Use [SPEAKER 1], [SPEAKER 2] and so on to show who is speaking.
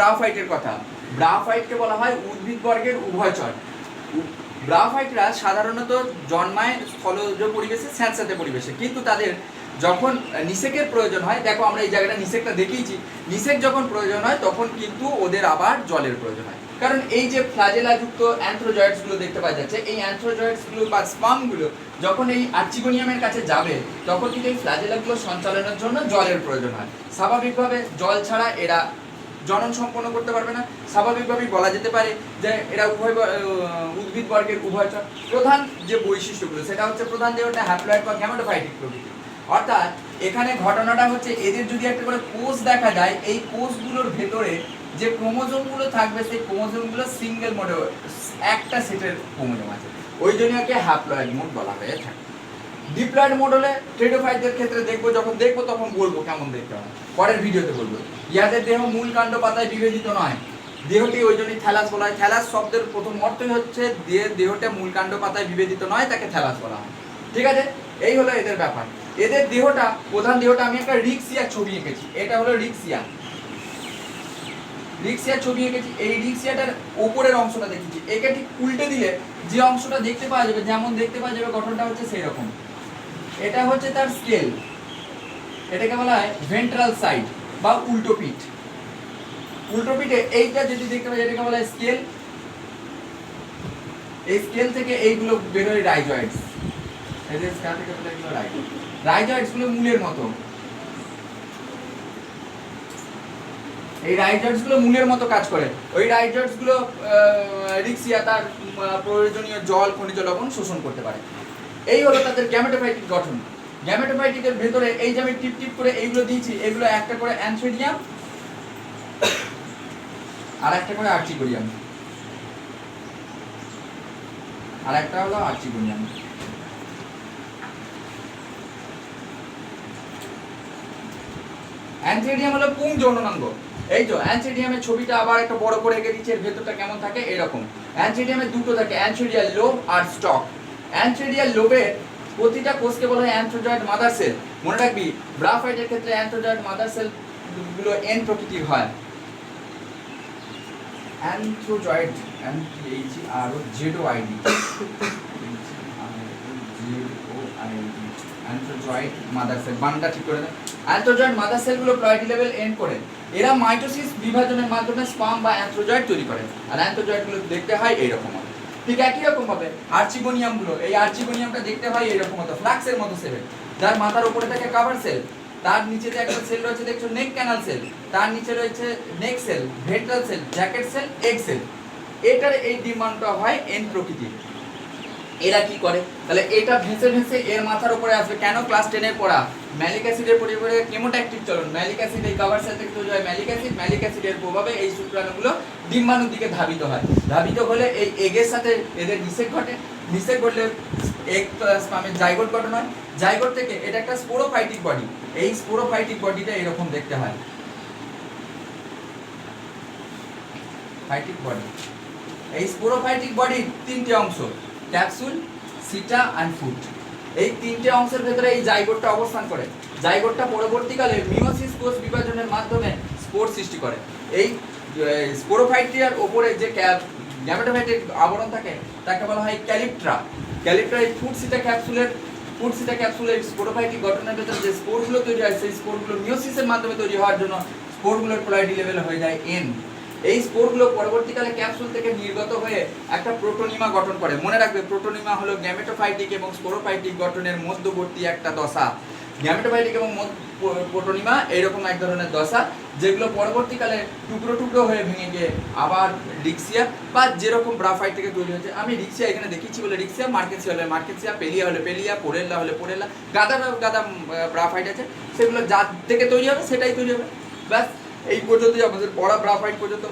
[SPEAKER 1] ব্রাফাইটের কথা। ব্রাফাইটকে বলা হয় উদ্ভিদ বর্গের উভয়চর ব্রাফাইটরা সাধারণত জন্মায় স্থলজ পরিবেশে, স্যাঁতস্যাঁতে পরিবেশে। কিন্তু তাদের যখন নিষেকের প্রয়োজন হয়, দেখো আমরা এই জায়গাটা নিষেকটা দেখিয়েছি, নিষেক যখন প্রয়োজন হয়, তখন কিন্তু ওদের আবার জলের প্রয়োজন হয়। কারণ এই যে ফ্লাজেলাযুক্ত অ্যান্থ্রোজয়েডসগুলো দেখতে পাওয়া যাচ্ছে, এই অ্যান্থ্রোজয়েডসগুলো বা স্পামগুলো যখন এই আর্চিগোনিয়ামের কাছে যাবে, তখন কিন্তু এই ফ্লাজেলাগুলো সঞ্চালনের জন্য জলের প্রয়োজন হয়। স্বাভাবিকভাবে জল ছাড়া এরা জনন সম্পন্ন করতে পারবে না। স্বাভাবিকভাবেই বলা যেতে পারে যে এরা উভয় উদ্ভিদ বর্গের উভয়চর। প্রধান যে বৈশিষ্ট্যগুলো, সেটা হচ্ছে প্রধান যে ওটা হ্যাপ্লয়েড বা গ্যামেটোফাইটিক প্রকৃতি। অর্থাৎ এখানে ঘটনাটা হচ্ছে এদের যদি একটা করে কোষ দেখা যায়, এই কোষগুলোর ভেতরে যে ক্রোমোজোমগুলো থাকবে, সেই ক্রোমোজোমগুলো সিঙ্গেল মোডে একটা সেটের ক্রোমোজোম আছে। ওই জন্য একে হ্যাপ্লয়েড মোড বলা হয়ে থাকে। ডিপ্লয়েড মোড হলে ট্রেডোফাইটদের ক্ষেত্রে দেখব, যখন দেখব তখন বলব কেমন দেখতে হবে। পরের ভিডিওতে বলব। ইয়াদের দেহ মূল কাণ্ড পাতায় বিবেচিত নয়। দেহটি ওই জন্যই থ্যালাস বলা হয়। থ্যালাস শব্দের প্রথম অর্থই হচ্ছে দেহ দেহটা মূল কাণ্ড পাতায় বিবেচিত নয়, তাকে থ্যালাস বলা হয়। ঠিক আছে? এই হলো এদের ব্যাপার। এদের দেহটা, প্রধান দেহটা আমি একটা রিক্সিয়া ছবি এঁকেছি। এটা হলো রিক্সিয়া। রিক্সিয়া ছবি এঁকেছি। এই রিক্সিয়াটার ওপরের অংশটা দেখেছি। একে ঠিক উল্টে দিলে যে অংশটা দেখতে পাওয়া যাবে, যেমন দেখতে পাওয়া যাবে গঠনটা হচ্ছে সেই রকম এটা হচ্ছে তার স্কেল এটাকে বলা হয় ভেন্ট্রাল সাইড বা উল্টো পিঠ। উল্টো পিঠে এইটা যদি দেখতে পাই এটাকে বলা স্কেল এই স্কেল থেকে এইগুলো বেরোয় রাইজয়েডস রাইজয়েডসগুলো মূলের মতো। এই রাইজয়েডসগুলো মূলের মতো কাজ করে। ওই রাইজয়েডসগুলো রিক্সিয়া তার প্রয়োজনীয় জল, খনিজ লবণ শোষণ করতে পারে। এই হলো তাদের গ্যামেটোফাইটিক গঠন। গ্যামেটোফাইটিকের ভেতরে এই যে আমি টিপ টিপ করে এইগুলো দিয়েছি, এগুলো একটা করে অ্যানথ্রেডিয়াম আর একটা করে আর্চিকোরিয়াম আর একটা হলো আর্চিকোরিয়াম অ্যানথ্রেডিয়াম হলো পুং যৌনাঙ্গ এই তো অ্যানথ্রেডিয়ামের ছবিটা আবার একটা বড় করে এঁকে দিচ্ছে, এর ভেতরটা কেমন থাকে? এরকম। অ্যানথ্রেডিয়ামের দুটো থাকে অ্যানথ্রেডিয়াল লোব আর স্টক অ্যানথ্রেডিয়াল লোবের প্রতিটা কোষকে বলা হয় অ্যান্থ্রোজয়েড মাদার সেল। মনে রাখবি ব্রাফাইটের ক্ষেত্রে অ্যান্থ্রোজয়েড মাদার সেলগুলো এন প্রকৃতির হয়। Antherozoid M H R O Z O ID antherozoid mother cell, বানটা ঠিক করে দেয় অ্যান্থ্রোজয়েড মাদার সেলগুলো প্লয়েডি লেভেল এন্ড করে। এরা মাইটোসিস বিভাজনের মাধ্যমে স্পাম বা অ্যান্থ্রোজয়েড তৈরি করে। আর অ্যান্থ্রোজয়েডগুলো দেখতে হয় এইরকম। ঠিক একই রকম ভাবে আর্চিগোনিয়ামগুলো এই আর্চিগোনিয়ামটা দেখতে হয় এরকম মতো, ফ্লাক্সের মতো সেল যার মাথার উপরে থাকে কাভার সেল তার নিচে যে একটা সেল রয়েছে, দেখছ নেক ক্যানাল সেল তার নিচে রয়েছে neck cell ventral cell jacket cell egg cell এটার এই ডিমান্ডটা হয় এন প্রকৃতির। এরা কি করে? তাহলে এটা ভেসে ভেসে এর মাথার উপরে আসবে। কেন ক্লাস টেনের পড়া? ম্যালিক অ্যাসিডের পরিবারে কেমোট্যাকটিক চলন। ম্যালিক অ্যাসিড এই কাভার সেল থেকে তৈরি হয় ম্যালিক অ্যাসিড ম্যালিক অ্যাসিডের প্রভাবে এই শুক্রাণুগুলো ডিম্বাণুর দিকে ধাবিত হয়। ধাবিত হলে এই এগের সাথে এদের নিষেক ঘটে। নিষেক ঘটলে এগ স্পামের জাইগোট গঠন হয়। জাইগোট থেকে এটা একটা স্পোরোফাইটিক বডি এই স্পোরোফাইটিক বডিটা এরকম দেখতে হয়। ফাইটিক বডি এই স্পোরোফাইটিক বডির তিনটে অংশ। ক্যাপসুল, সিটা অ্যান্ড ফুট এই তিনটে অংশের ভেতরে এই জাইগোটটা অবস্থান করে। জাইগোটটা পরবর্তীকালে মিওসিস কোষ বিভাজনের মাধ্যমে স্পোর সৃষ্টি করে। এই স্পোরোফাইটিয়ার ওপরে যে গ্যামেটোফাইটিক আবরণ থাকে, তাকে বলা হয় ক্যালিপ্ট্রা। ক্যালিপ্ট্রা এই ফুট সিটা ক্যাপসুলের ফুট সিটা ক্যাপসুলের স্পোরোফাইটিক গঠনের ভেতরে যে স্পোরগুলো তৈরি হয়, সেই স্পোরগুলো মিওসিসের মাধ্যমে তৈরি হওয়ার জন্য স্পোরগুলোর পোলারিটি লেভেল হয়ে যায় এন এই স্পোরগুলো পরবর্তীকালে ক্যাপসুল থেকে নির্গত হয়ে একটা প্রোটোনিমা গঠন করে। মনে রাখবে প্রোটোনিমা হলো গ্যামেটোফাইটিক এবং স্পোরোফাইটিক গঠনের মধ্যবর্তী একটা দশা। গ্যামেটোফাইটিক এবং প্রোটোনিমা এইরকম এক ধরনের দশা, যেগুলো পরবর্তীকালে টুকরো টুকরো হয়ে ভেঙে গিয়ে আবার রিক্সিয়া বা যেরকম ব্রাফাইট থেকে তৈরি হয়েছে। আমি রিক্সিয়া এখানে দেখিয়েছি বলে রিক্সিয়া মার্কেটসিয়া হলে মার্কেটসিয়া পেলিয়া হলে পেলিয়া, পোরেল্লা হলে পোরেল্লা, গাদা গাদা ব্রাফাইট আছে। সেগুলো যার থেকে তৈরি হবে, সেটাই তৈরি হবে। ব্যাস। এই পর্যন্তই আমাদের পড়া ব্রাফাইট পর্যন্ত।